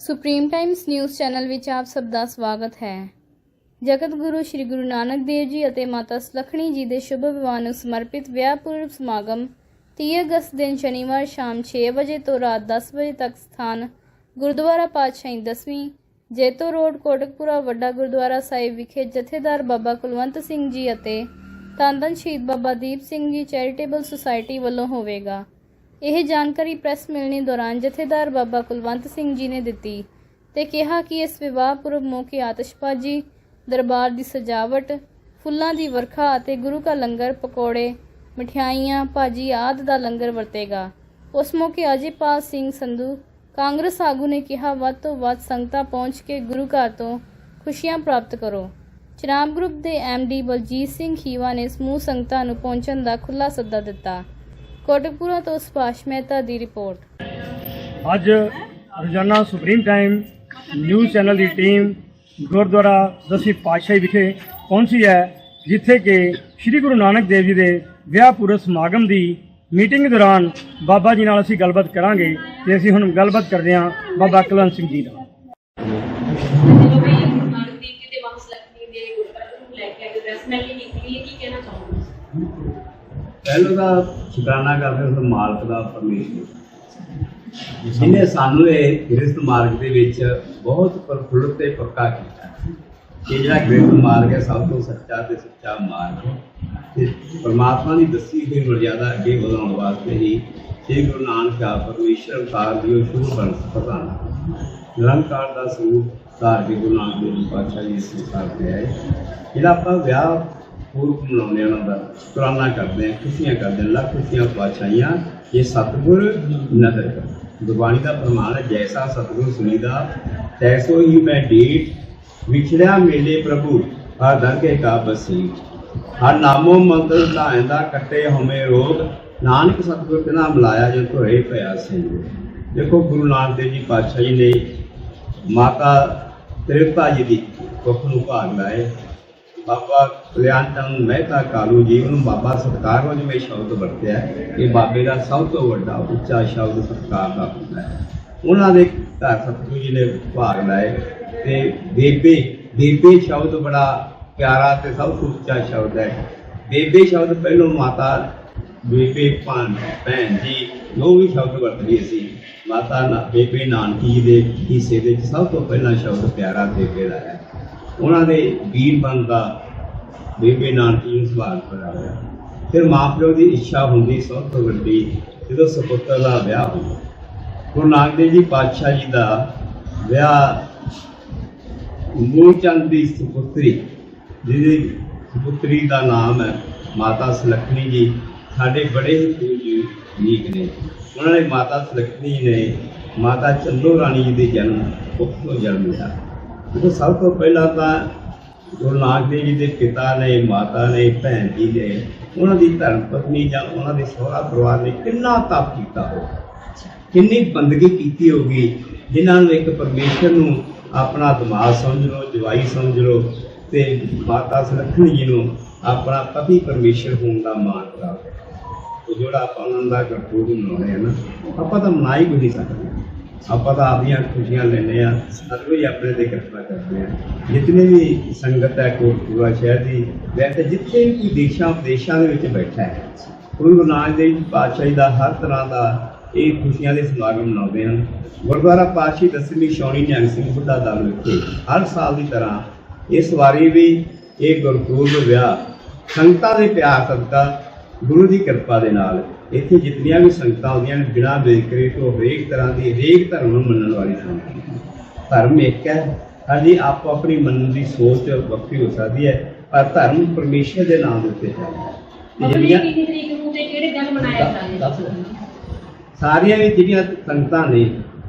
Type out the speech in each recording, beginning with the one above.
Supreme Times news channel ਵਿੱਚ ਆਪ ਸਭ ਦਾ ਸਵਾਗਤ ਹੈ। ਜਗਤ ਗੁਰੂ ਸ੍ਰੀ ਗੁਰੂ ਨਾਨਕ ਦੇਵ ਜੀ ਅਤੇ ਮਾਤਾ ਸੁਲੱਖਣੀ ਜੀ ਦੇ ਸ਼ੁਭ ਵਿਵਾਹ ਨੂੰ ਸਮਰਪਿਤ ਵਿਆਹ ਪੁਰਬ ਸਮਾਗਮ 30 ਅਗਸਤ ਦਿਨ ਸ਼ਨੀਵਾਰ ਸ਼ਾਮ 6 ਵਜੇ ਤੋਂ ਰਾਤ 10 ਵਜੇ ਤੱਕ ਸਥਾਨ ਗੁਰਦੁਆਰਾ ਪਾਤਸ਼ਾਹੀ ਦਸਵੀਂ, ਜੇਤੋ ਰੋਡ, ਕੋਟਕਪੁਰਾ, ਵੱਡਾ ਗੁਰਦੁਆਰਾ ਸਾਹਿਬ ਵਿਖੇ ਜਥੇਦਾਰ ਬਾਬਾ ਕੁਲਵੰਤ ਸਿੰਘ ਜੀ ਅਤੇ ਧੰਨ ਸ਼ਹੀਦ ਬਾਬਾ ਦੀਪ ਸਿੰਘ ਜੀ ਚੈਰੀਟੇਬਲ ਸੁਸਾਇਟੀ ਵੱਲੋਂ ਹੋਵੇਗਾ। ਇਹ ਜਾਣਕਾਰੀ ਪ੍ਰੈਸ ਮਿਲਣੀ ਦੌਰਾਨ ਜਥੇਦਾਰ ਬਾਬਾ ਕੁਲਵੰਤ ਸਿੰਘ ਜੀ ਨੇ ਦਿੱਤੀ ਤੇ ਕਿਹਾ ਕਿ ਇਸ ਵਿਵਾਹ ਪੁਰਬ ਮੌਕੇ ਆਤਿਸ਼ਬਾਜ਼ੀ, ਦਰਬਾਰ ਦੀ ਸਜਾਵਟ, ਫੁੱਲਾਂ ਦੀ ਵਰਖਾ ਅਤੇ ਗੁਰੂ ਕਾ ਲੰਗਰ, ਪਕੌੜੇ, ਮਠਿਆਈਆਂ, ਭਾਜੀ ਆਦਿ ਦਾ ਲੰਗਰ ਵਰਤੇਗਾ। ਉਸ ਮੌਕੇ ਅਜੇਪਾਲ ਸਿੰਘ ਸੰਧੂ, ਕਾਂਗਰਸ ਆਗੂ ਨੇ ਕਿਹਾ, ਵੱਧ ਤੋਂ ਵੱਧ ਸੰਗਤਾਂ ਪਹੁੰਚ ਕੇ ਗੁਰੂ ਘਰ ਤੋਂ ਖੁਸ਼ੀਆਂ ਪ੍ਰਾਪਤ ਕਰੋ। ਚਨਾਬ ਗਰੁੱਪ ਦੇ ਡੀ ਬਲਜੀਤ ਸਿੰਘ ਖੀਵਾ ਨੇ ਸਮੂਹ ਸੰਗਤਾਂ ਨੂੰ ਪਹੁੰਚਣ ਦਾ ਖੁੱਲਾ ਸੱਦਾ ਦਿੱਤਾ। ਕੋਟਕਪੂਰਾ ਤੋਂ ਸੁਭਾਸ਼ ਮਹਿਤਾ ਦੀ ਰਿਪੋਰਟ। ਅੱਜ ਰੋਜ਼ਾਨਾ ਸੁਪਰੀਮ ਟਾਈਮ ਨਿਊਜ਼ ਚੈਨਲ ਦੀ ਟੀਮ ਗੁਰਦੁਆਰਾ ਦਸਵੀਂ ਪਾਤਸ਼ਾਹੀ ਵਿਖੇ ਪਹੁੰਚੀ ਹੈ ਜਿੱਥੇ ਕਿ ਸ੍ਰੀ ਗੁਰੂ ਨਾਨਕ ਦੇਵ ਜੀ ਦੇ ਵਿਆਹ ਪੁਰਬ ਸਮਾਗਮ ਦੀ ਮੀਟਿੰਗ ਦੌਰਾਨ ਬਾਬਾ ਜੀ ਨਾਲ ਅਸੀਂ ਗੱਲਬਾਤ ਕਰਾਂਗੇ ਤੇ ਅਸੀਂ ਹੁਣ ਗੱਲਬਾਤ ਕਰਦੇ ਹਾਂ ਬਾਬਾ ਕੁਲਵੰਤ ਸਿੰਘ ਜੀ ਨਾਲ। ਜਦੋਂ ਵੀ ਨਾਨਕ ਦੇਵ ਜੀ ਦੇ ਵੰਸ਼ ਲక్ష్ਮੀ ਦੇ ਗੁਰਪੁਰਬ ਨੂੰ ਲੈ ਕੇ ਕਹਿਣਾ ਚਾਹੋਗੇ ਪਹਿਲਾਂ ਤਾਂ ਸ਼ੁਕਰਾਨਾ ਕਰਦੇ ਉਸ ਮਾਲਕ ਦਾ ਪਰਮੇਸ਼ਰ। ਜਿਨੇ ਸਾਨੂੰ ਇਹ ਗ੍ਰਸਤ ਮਾਰਗ ਦੇ ਵਿੱਚ ਬਹੁਤ ਪ੍ਰਫੁੱਲਤ ਤੇ ਪੱਕਾ ਕੀਤਾ। ਇਹ ਜਿਹੜਾ ਗ੍ਰਸਤ ਮਾਰਗ ਹੈ, ਸਭ ਤੋਂ ਸੱਚਾ ਤੇ ਸੱਚਾ ਮਾਰਗ ਹੈ। ਤੇ ਪਰਮਾਤਮਾ ਦੀ ਦੱਸੀ ਹੋਈ ਮਰਜ਼ਾਦਾ ਅੱਗੇ ਵਧਾਉਣ ਵਾਸਤੇ ਹੀ ਸ੍ਰੀ ਗੁਰੂ ਨਾਨਕ ਸਾਹਿਬ ਪਰਮੇਸ਼ਰ ਅਵਤਾਰ ਦੀ ਉਹ ਬਣ ਪ੍ਰਧਾਨ ਨਿਰੰਕਾਰ ਦਾ ਸਰੂਪ ਧਾਰ ਕੇ ਗੁਰੂ ਨਾਨਕ ਦੇਵ ਪਾਤਸ਼ਾਹ ਜੀ ਇਸ ਸੰਸਾਰ ਤੇ ਆਏ। ਜਿਹੜਾ ਆਪਾਂ ਵਿਆਹ ਪੂਰਬ ਮਨਾਉਂਦੇ ਉਹਨਾਂ ਦਾ। ਸ਼ੁਕਰਾਨਾ ਕਰਦੇ ਹਾਂ ਖੁਸ਼ੀਆਂ ਕਰਦੇ ਲੱਖ ਖੁਸ਼ੀਆਂ ਪਾਤਸ਼ਾਹੀਆਂ ਇਹ ਸਤਿਗੁਰ ਨਦਰ ਕਰ ਗੁਰਬਾਣੀ ਦਾ ਪ੍ਰਮਾਣ ਹੈ ਜੈਸਾ ਸਤਿਗੁਰ ਸੁਣੀਦਾ ਤੈਸੋ ਹੀ ਮੈਂ ਢੀਠ, ਵਿਛੜਿਆ ਮੇਲੇ ਪ੍ਰਭੂ। ਆ ਦਰ ਕੇ ਕਾ ਬਸੀ। ਹਰ ਨਾਮੋ ਮੰਤਰ ਧਾਇਂਦਾ ਕੱਟੇ ਹਮੇ ਰੋਗ। ਨਾਨਕ ਸਤਿਗੁਰ ਤੇ ਨਾਮ ਲਾਇਆ ਜੋ ਧੋਏ ਪਿਆ ਸੀ। ਦੇਖੋ ਗੁਰੂ ਨਾਨਕ ਦੇਵ ਜੀ ਪਾਤਸ਼ਾਹ ਜੀ ਨੇ ਮਾਤਾ ਤ੍ਰਿਪਤਾ ਜੀ ਦੀ ਕੁੱਖ ਨੂੰ ਭਾਗ ਲਾਏ। ਬਾਬਾ ਕਲਿਆਣ ਚੰਦ ਮਹਿਤਾ ਕਾਲੂ ਜੀ ਨੂੰ ਬਾਬਾ ਸਤਕਾਰ ਵਜੋਂ ਮੈਂ ਸ਼ਬਦ ਵਰਤਿਆ ਇਹ ਬਾਬੇ ਦਾ ਸਭ ਤੋਂ ਵੱਡਾ ਉੱਚਾ ਸ਼ਬਦ ਸਤਕਾਰ ਦਾ ਹੁੰਦਾ ਹੈ। ਉਹਨਾਂ ਦੇ ਘਰ ਸਤਿਗੁਰੂ ਜੀ ਨੇ ਭਾਗ ਲਾਏ ਤੇ ਬੇਬੇ ਬੇਬੇ ਸ਼ਬਦ ਬੜਾ ਪਿਆਰਾ ਤੇ ਸਭ ਤੋਂ ਉੱਚਾ ਸ਼ਬਦ ਹੈ। ਬੇਬੇ ਸ਼ਬਦ ਪਹਿਲੋਂ ਮਾਤਾ, ਬੇਬੇ ਭਾਨ ਭੈਣ ਜੀ ਜੋ ਵੀ ਸ਼ਬਦ ਵਰਤਦੀ ਸੀ। ਮਾਤਾ ਨਾ, ਬੇਬੇ ਨਾਨਕੀ ਜੀ ਦੇ ਹਿੱਸੇ ਦੇ ਵਿੱਚ ਸਭ ਤੋਂ ਪਹਿਲਾ ਸ਼ਬਦ ਪਿਆਰਾ ਬੇਬੇ ਦਾ ਹੈ। ਉਹਨਾਂ ਦੇ ਵੀਰ ਬੰਦਾ ਬੇਬੇ ਨਾਨਕੀ ਨੂੰ ਸਵਾਲ ਕਰਾਇਆ ਫਿਰ ਮਾਪਿਓ ਦੀ ਇੱਛਾ ਹੁੰਦੀ ਸਭ ਤੋਂ ਵੱਡੀ, ਜਦੋਂ ਸੁਪੁੱਤਰ ਦਾ ਵਿਆਹ ਹੁੰਦਾ। ਗੁਰੂ ਨਾਨਕ ਦੇਵ ਜੀ ਪਾਤਸ਼ਾਹ ਜੀ ਦਾ ਵਿਆਹ ਮੂਲ ਚੰਦ ਦੀ ਸੁਪੁੱਤਰੀ, ਜਿਹਦੀ ਸੁਪੁੱਤਰੀ ਦਾ ਨਾਮ ਹੈ ਮਾਤਾ ਸੁਲੱਖਣੀ ਜੀ, ਸਾਡੇ ਬੜੇ ਹੀ ਪੂਜਨੀਕ ਨੇ। ਉਹਨਾਂ ਨੇ ਮਾਤਾ ਸੁਲੱਖਣੀ ਨੇ ਮਾਤਾ ਚੰਦੋ ਰਾਣੀ ਜੀ ਦੇ ਜਨਮ, ਉੱਥੋਂ ਜਨਮ ਲਿਆ। ਦੇਖੋ ਸਭ ਤੋਂ ਪਹਿਲਾਂ ਤਾਂ ਗੁਰੂ ਨਾਨਕ ਦੇਵ ਜੀ ਦੇ ਪਿਤਾ ਨੇ, ਮਾਤਾ ਨੇ, ਭੈਣ ਜੀ ਨੇ ਉਹਨਾਂ ਦੀ ਧਰਮ ਪਤਨੀ ਜਾਂ ਉਹਨਾਂ ਦੇ ਸਹੁਰਾ ਪਰਿਵਾਰ ਨੇ ਕਿੰਨਾ ਤਪ ਕੀਤਾ ਹੋ ਕਿੰਨੀ ਬੰਦਗੀ ਕੀਤੀ ਹੋਗੀ ਜਿਨ੍ਹਾਂ ਨੂੰ ਇੱਕ ਪਰਮੇਸ਼ਰ ਨੂੰ ਆਪਣਾ ਦਿਮਾਗ ਸਮਝ ਲਓ, ਜਵਾਈ ਸਮਝ ਲਓ ਤੇ ਮਾਤਾ ਸੁਲੱਖਣੀ ਜੀ ਨੂੰ ਆਪਣਾ ਪਤੀ ਪਰਮੇਸ਼ਰ ਹੋਣ ਦਾ ਮਾਣ ਪ੍ਰਾਪਤ ਉਹ ਜਿਹੜਾ ਆਪਾਂ ਉਹਨਾਂ ਦਾ ਗੁਰਪੁਰਬ ਮਨਾਉਂਦੇ ਆ ਨਾ, ਆਪਾਂ ਤਾਂ ਮਨਾ ਹੀ ਕੋਈ ਨਹੀਂ ਸਕਦੇ। ਆਪਾਂ ਤਾਂ ਆਪਦੀਆਂ ਖੁਸ਼ੀਆਂ ਲੈਂਦੇ ਆ ਸਤਿਗੁਰੂ ਹੀ ਆਪਣੇ ਤੇ ਕਿਰਪਾ ਕਰਦੇ ਆ ਜਿਤਨੇ ਵੀ ਸੰਗਤ ਹੈ ਕੋਟਪੂਰਾ ਸ਼ਹਿਰ ਦੀ ਵੈਸੇ ਜਿੱਥੇ ਵੀ ਕੋਈ ਦੇਸ਼ਾਂ ਵਿਦੇਸ਼ਾਂ ਦੇ ਵਿੱਚ ਬੈਠਾ ਹੈ, ਗੁਰੂ ਗੁਰੂ ਨਾਨਕ ਦੇਵ ਜੀ ਪਾਤਸ਼ਾਹੀ ਦਾ ਹਰ ਤਰ੍ਹਾਂ ਦਾ ਇਹ ਖੁਸ਼ੀਆਂ ਦੇ ਸਮਾਗਮ ਮਨਾਉਂਦੇ ਹਨ। ਗੁਰਦੁਆਰਾ ਪਾਤਸ਼ਾਹੀ ਦਸਵੀਂ ਸ਼ੌਣੀ ਨਿਹੰਗ ਸਿੰਘ ਬੁੱਢਾ ਦਲ ਵਿਖੇ ਹਰ ਸਾਲ ਦੀ ਤਰ੍ਹਾਂ ਇਸ ਵਾਰੀ ਵੀ ਇਹ ਗੁਰਪੁਰਬ ਵਿਆਹ ਸੰਗਤਾਂ ਦੇ ਪਿਆਰ ਸਦਕਾ ਗੁਰੂ ਦੀ ਕਿਰਪਾ ਦੇ ਨਾਲ ਇੱਥੇ ਜਿਤਨੀਆਂ ਵੀ ਸੰਗਤਾਂ ਆਉਂਦੀਆਂ ਨੇ ਬਿਨਾਂ ਬੇਕਰੀ ਤੋਂ ਹਰੇਕ ਤਰ੍ਹਾਂ ਦੀ ਹਰੇਕ ਧਰਮ ਨੂੰ ਮੰਨਣ ਵਾਲੀ ਸੰਗਤ ਧਰਮ ਇੱਕ ਹੈ। ਸਾਡੀ ਆਪੋ ਆਪਣੀ ਮੰਨਣ ਦੀ ਸੋਚ ਵੱਖਰੀ ਹੋ ਸਕਦੀ ਹੈ ਪਰ ਧਰਮ ਪਰਮੇਸ਼ਰ ਦੇ ਨਾਮ ਦੇ ਉੱਤੇ ਹੈ। ਤੇ ਅਗਲੀ ਜਿਹੜੀਆਂ ਕਿੰਨੀ ਤਰੀਕ ਨੂੰ ਤੇ ਕਿਹੜੇ ਦਿਨ ਮਨਾਇਆ ਦੱਸ- ਜਾਏਗਾ ਸਾਰੀਆਂ ਵੀ ਜਿਹੜੀਆਂ ਸੰਗਤਾਂ ਨੇ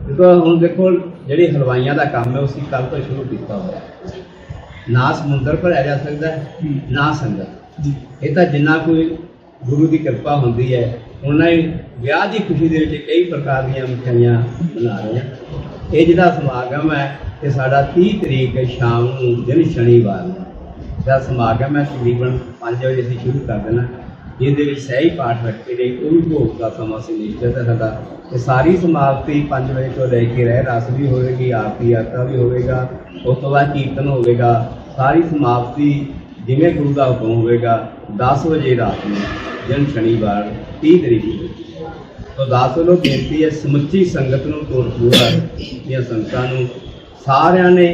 ਦੇਖੋ ਹੁਣ ਦੇਖੋ ਜਿਹੜੇ ਹਲਵਾਈਆਂ ਦਾ ਕੰਮ ਹੈ ਉਸੇ ਕੱਲ ਤੋਂ ਸ਼ੁਰੂ ਕੀਤਾ ਹੋਇਆ ਹੈ। ਨਾ ਸਮੁੰਦਰ ਭਰਿਆ ਜਾ ਸਕਦਾ ਹੈ, ਨਾ ਸੰਗਤ। ਇਹ ਤਾਂ ਜਿੰਨਾ ਕੋਈ ਗੁਰੂ ਦੀ ਕਿਰਪਾ ਹੁੰਦੀ ਹੈ। ਉਹਨਾਂ ਹੀ ਵਿਆਹ ਦੀ ਖੁਸ਼ੀ ਦੇ ਵਿੱਚ ਕਈ ਪ੍ਰਕਾਰ ਦੀਆਂ ਮਿਠਾਈਆਂ ਬਣਾ ਰਹੇ ਆ ਇਹ ਜਿਹੜਾ ਸਮਾਗਮ ਹੈ ਇਹ ਸਾਡਾ 30 ਤਰੀਕ ਸ਼ਾਮ ਨੂੰ ਦਿਨ ਸ਼ਨੀਵਾਰ ਨੂੰ। ਦਾ ਸਮਾਗਮ ਹੈ, ਤਕਰੀਬਨ 5 ਵਜੇ ਅਸੀਂ ਸ਼ੁਰੂ ਕਰ ਦੇਣਾ। ਜਿਹਦੇ ਵਿੱਚ ਸਹੀ ਪਾਠ ਰੱਖੇ ਨੇ ਉਹ ਵੀ ਭੋਗ ਦਾ ਸਮਾਂ ਸੀ ਨਿਸ਼ਚਿਤ ਹੈ ਸਾਡਾ। ਤੇ ਸਾਰੀ ਸਮਾਪਤੀ 5 ਵਜੇ ਤੋਂ ਲੈ ਕੇ ਰਹਿ ਰਸ ਵੀ ਹੋਵੇਗੀ, ਆਰਤੀ ਯਾਤਰਾ ਵੀ ਹੋਵੇਗਾ, ਉਸ ਤੋਂ ਬਾਅਦ ਕੀਰਤਨ ਹੋਵੇਗਾ। ਸਾਰੀ ਸਮਾਪਤੀ ਜਿਵੇਂ ਗੁਰੂ ਦਾ ਹੁਕਮ ਹੋਵੇਗਾ 10 ਵਜੇ ਰਾਤ ਨੂੰ ਦਿਨ ਸ਼ਨੀਵਾਰ 30 ਤਰੀਕ ਨੂੰ ਹੋਵੇਗੀ। ਤੋ ਦਾਸ ਵੱਲੋਂ ਬੇਨਤੀ ਹੈ, ਸਮੁੱਚੀ ਸੰਗਤ ਨੂੰ ਤੋੜ ਦੀਆਂ ਸੰਗਤਾਂ ਨੂੰ, ਸਾਰਿਆਂ ਨੇ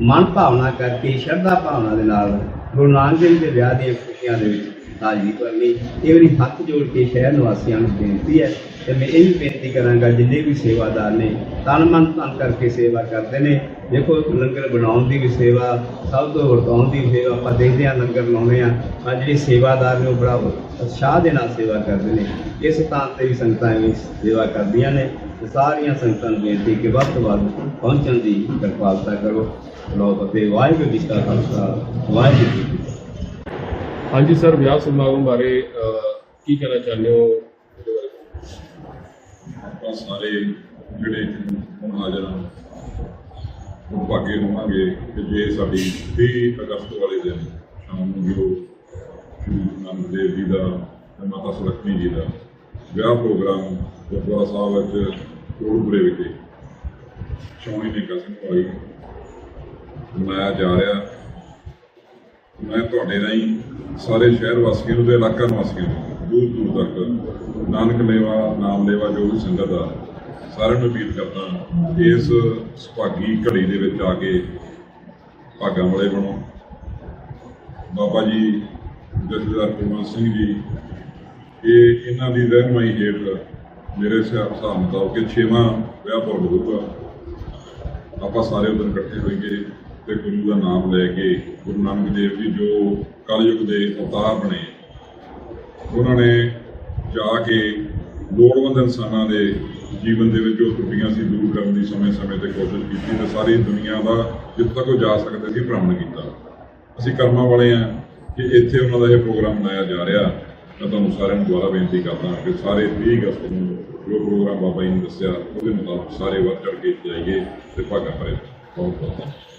ਮਨ ਭਾਵਨਾ ਕਰਕੇ, ਸ਼ਰਧਾ ਭਾਵਨਾ ਦੇ ਨਾਲ ਗੁਰੂ ਨਾਨਕ ਦੇਵ ਦੇ ਵਿਆਹ ਦੀਆਂ ਖੁਸ਼ੀਆਂ ਦੇ ਵਿੱਚ ਹਾਜ਼ਰੀ ਭਰਨੀ ਇਹ ਮੇਰੀ ਹੱਥ ਜੋੜ ਕੇ ਸ਼ਹਿਰ ਨਿਵਾਸੀਆਂ ਨੂੰ ਬੇਨਤੀ ਹੈ ਤੇ ਮੈਂ ਇਹ ਵੀ ਬੇਨਤੀ ਕਰਾਂਗਾ, ਜਿੰਨੇ ਵੀ ਸੇਵਾਦਾਰ ਨੇ, ਤਨ ਮਨ ਧਨ ਕਰਕੇ ਸੇਵਾ ਕਰਦੇ ਨੇ। ਦੇਖੋ, ਲੰਗਰ ਬਣਾਉਣ ਦੀ ਵੀ ਸੇਵਾ, ਸਭ ਤੋਂ ਵਰਤਾਉਣ ਦੀ ਸੇਵਾ, ਆਪਾਂ ਦੇਖਦੇ ਹਾਂ ਲੰਗਰ ਲਾਉਂਦੇ ਆ ਆ ਜਿਹੜੇ ਸੇਵਾਦਾਰ ਨੇ, ਉਹ ਬੜਾ ਉਤਸ਼ਾਹ ਦੇ ਨਾਲ ਸੇਵਾ ਕਰਦੇ ਨੇ। ਇਸ ਸਥਾਨ ਤੇ ਵੀ ਸੰਗਤਾਂ ਵੀ ਸੇਵਾ ਕਰਦੀਆਂ ਨੇ। ਸਾਰੀਆਂ ਸੰਗਤਾਂ ਨੂੰ ਬੇਨਤੀ ਕਿ ਵੱਧ ਤੋਂ ਵੱਧ ਪਹੁੰਚਣ ਦੀ ਕਿਰਪਾਲਤਾ ਕਰੋ। ਲੋ ਫਤਿਹ ਵਾਹਿਗੁਰੂ ਜੀ ਕਾ ਖਾਲਸਾ, ਵਾਹਿਗੁਰੂ ਜੀ ਹਾਂਜੀ, ਸਰ, ਵਿਆਹ ਸਮਾਗਮ ਬਾਰੇ ਕੀ ਕਹਿਣਾ ਚਾਹੁੰਦੇ ਹੋ? ਇਹਦੇ ਬਾਰੇ ਆਪਾਂ ਸਾਰੇ ਜਿਹੜੇ ਹੁਣ ਹਾਜ਼ਰ ਹਾਂ ਉਹ ਭਾਗੇ ਹੋਵਾਂਗੇ ਕਿ ਜੇ ਸਾਡੀ 20 ਅਗਸਤ ਵਾਲੇ ਦਿਨ ਸ਼ਾਮ ਨੂੰ ਜੋ ਨਾਨਕ ਦੇਵ ਜੀ ਦਾ ਮਾਤਾ ਸੁਲੱਖਣੀ ਜੀ ਦਾ ਵਿਆਹ ਪ੍ਰੋਗਰਾਮ ਗੁਰਦੁਆਰਾ ਸਾਹਿਬ ਵਿੱਚ ਕੋਟਪੁਰੇ ਵਿਖੇ ਚੌਣੀ ਨੇ ਕਸਮ ਪਾਈ ਮਨਾਇਆ ਜਾ ਰਿਹਾ। ਮੈਂ ਤੁਹਾਡੇ ਰਾਹੀਂ ਸਾਰੇ ਸ਼ਹਿਰ ਵਾਸੀਆਂ ਨੂੰ ਤੇ ਇਲਾਕਾ ਨਿਵਾਸੀਆਂ ਨੂੰ, ਦੂਰ ਦੂਰ ਤੱਕ ਨਾਨਕ ਲੇਵਾ, ਨਾਮ ਲੇਵਾ ਜੋ ਵੀ ਸੰਗਤ ਆ, ਸਾਰਿਆਂ ਨੂੰ ਅਪੀਲ ਕਰਦਾ ਇਸ ਸੁਭਾਗੀ ਘੜੀ ਦੇ ਵਿੱਚ ਆ ਕੇ ਭਾਗਾਂ ਵਾਲੇ ਬਣੋ। ਬਾਬਾ ਜੀ, ਜਥੇਦਾਰ ਕੁਲਵੰਤ ਸਿੰਘ ਜੀ, ਇਹ ਇਹਨਾਂ ਦੀ ਰਹਿਨਮਾਈ ਹੇਠ ਮੇਰੇ ਹਿਸਾਬ ਹਿਸਾਬ ਮੁਤਾਬਕ ਕਿ ਛੇਵਾਂ ਵਿਆਹ ਪੁਰਬ ਹੋਊਗਾ। ਆਪਾਂ ਸਾਰੇ ਉਦੋਂ ਇਕੱਠੇ ਹੋਈਏ ਤੇ ਗੁਰੂ ਦਾ ਨਾਮ ਲੈ ਕੇ ਗੁਰੂ ਨਾਨਕ ਦੇਵ ਜੀ ਜੋ ਕਲਯੁਗ ਦੇ ਅਵਤਾਰ ਬਣੇ। ਉਹਨਾਂ ਨੇ ਜਾ ਕੇ ਲੋੜਵੰਦ ਇਨਸਾਨਾਂ ਦੇ ਜੀਵਨ ਦੇ ਵਿੱਚ ਜੋ ਤਰੁੱਟੀਆਂ ਸੀ ਦੂਰ ਕਰਨ ਦੀ ਸਮੇਂ-ਸਮੇਂ ਤੇ ਕੋਸ਼ਿਸ਼ ਕੀਤੀ ਤੇ ਸਾਰੀ ਦੁਨੀਆ ਦਾ ਜਿੱਥੇ ਤੱਕ ਉਹ ਜਾ ਸਕਦੇ ਸੀ, ਭ੍ਰਮਣ ਕੀਤਾ। ਅਸੀਂ ਕਰਮਾਂ ਵਾਲੇ ਆ ਕਿ ਇੱਥੇ ਉਹਨਾਂ ਦਾ ਇਹ ਪ੍ਰੋਗਰਾਮ ਮਨਾਇਆ ਜਾ ਰਿਹਾ। ਮੈਂ ਤੁਹਾਨੂੰ ਸਾਰਿਆਂ ਨੂੰ ਦੁਬਾਰਾ ਬੇਨਤੀ ਕਰਦਾ ਕਿ ਸਾਰੇ 20 ਅਗਸਤ ਨੂੰ ਜੋ ਪ੍ਰੋਗਰਾਮ ਬਾਬਾ ਜੀ ਨੇ ਦੱਸਿਆ, ਉਹਦੇ ਮੁਤਾਬਕ ਸਾਰੇ ਵੱਧ ਚੜ ਕੇ ਜਾਈਏ ਤੇ ਭਾਗਾ ਭਰੇ। ਬਹੁਤ ਬਹੁਤ ਧੰਨਵਾਦ।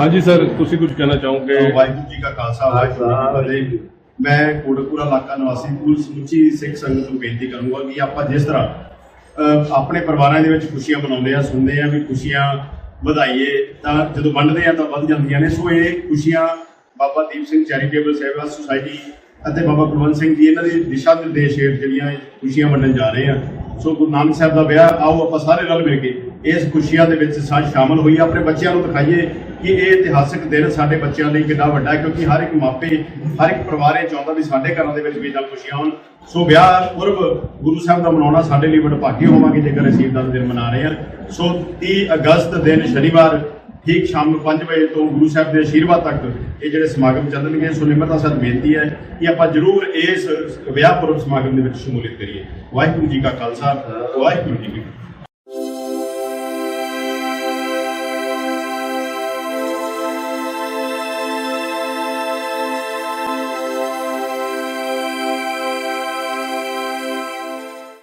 ਹਾਂਜੀ, ਸਰ, ਤੁਸੀਂ ਕੁਝ ਕਹਿਣਾ ਚਾਹੋਗੇ? ਵਾਹਿਗੁਰੂ ਜੀ ਕਾ ਖਾਲਸਾ, ਵਾਹਿਗੁਰੂ ਜੀ ਕੀ ਫਤਿਹ। ਮੈਂ ਕੋਟਕਪੂਰਾ ਇਲਾਕਾ ਨਿਵਾਸੀ ਪੂਰੀ ਸਮੁੱਚੀ ਸਿੱਖ ਸੰਗਤ ਨੂੰ ਬੇਨਤੀ ਕਰੂੰਗਾ ਕਿ ਆਪਾਂ ਜਿਸ ਤਰ੍ਹਾਂ ਆਪਣੇ ਪਰਿਵਾਰਾਂ ਦੇ ਵਿੱਚ ਖੁਸ਼ੀਆਂ ਮਨਾਉਂਦੇ ਆ, ਸੁਣਦੇ ਆ ਵੀ ਖੁਸ਼ੀਆਂ ਵਧਾਈਏ, ਤਾਂ ਜਦੋਂ ਵੰਡਦੇ ਆ ਤਾਂ ਵੱਧ ਜਾਂਦੀਆਂ ਨੇ। ਸੋ, ਇਹ ਖੁਸ਼ੀਆਂ ਬਾਬਾ ਦੀਪ ਸਿੰਘ ਚੈਰੀਟੇਬਲ ਸੇਵਾ ਸੁਸਾਇਟੀ ਅਤੇ ਬਾਬਾ ਕੁਲਵੰਤ ਸਿੰਘ ਜੀ, ਇਹਨਾਂ ਦੇ ਦਿਸ਼ਾ ਨਿਰਦੇਸ਼ ਹੇਠ ਜਿਹੜੀਆਂ ਖੁਸ਼ੀਆਂ ਵੰਡਣ ਜਾ ਰਹੇ ਆ। ਸੋ, ਗੁਰੂ ਨਾਨਕ ਸਾਹਿਬ ਦਾ ਵਿਆਹ, ਆਓ ਆਪਾਂ ਸਾਰੇ ਰਲ ਮਿਲ ਕੇ ਇਸ ਖੁਸ਼ੀਆਂ ਦੇ ਵਿੱਚ ਸਾਜ ਸ਼ਾਮਲ ਹੋਈਏ ਆਪਣੇ ਬੱਚਿਆਂ ਨੂੰ ਦਿਖਾਈਏ ਕਿ ਇਹ ਇਤਿਹਾਸਕ ਦਿਨ ਸਾਡੇ ਬੱਚਿਆਂ ਲਈ ਕਿੰਨਾ ਵੱਡਾ ਹੈ, ਕਿਉਂਕਿ ਹਰ ਇੱਕ ਮਾਪੇ, ਹਰ ਇੱਕ ਪਰਿਵਾਰ ਇਹ ਚਾਹੁੰਦਾ ਵੀ ਸਾਡੇ ਘਰਾਂ ਦੇ ਵਿੱਚ ਵੀ ਇਦਾਂ ਖੁਸ਼ੀਆਂ ਹੋਣ। ਸੋ ਵਿਆਹ ਪੁਰਬ ਗੁਰੂ ਸਾਹਿਬ ਦਾ ਮਨਾਉਣਾ ਸਾਡੇ ਲਈ ਬੜਾ ਭਾਗੀ ਹੋਵਾਂਗੇ, ਜੇਕਰ ਅਸੀਂ ਇਦਾਂ ਦਿਨ ਮਨਾ ਰਹੇ ਹਾਂ। ਸੋ 30 ਅਗਸਤ ਦਿਨ ਸ਼ਨੀਵਾਰ ਠੀਕ ਸ਼ਾਮ ਨੂੰ 5 ਵਜੇ ਤੋਂ ਗੁਰੂ ਸਾਹਿਬ ਦੇ ਆਸ਼ੀਰਵਾਦ ਤੱਕ ਇਹ ਜਿਹੜੇ ਸਮਾਗਮ ਚੱਲਣਗੇ, ਸੋ ਨਿਮਰਤਾ ਸਰ ਬੇਨਤੀ ਹੈ ਕਿ ਆਪਾਂ ਜ਼ਰੂਰ ਇਸ ਵਿਆਹ ਪੁਰਬ ਸਮਾਗਮ ਦੇ ਵਿੱਚ ਸ਼ਮੂਲੀਅਤ ਕਰੀਏ। ਵਾਹਿਗੁਰੂ ਜੀ ਕਾ ਖਾਲਸਾ, ਵਾਹਿਗੁਰੂ ਜੀ ਕੀ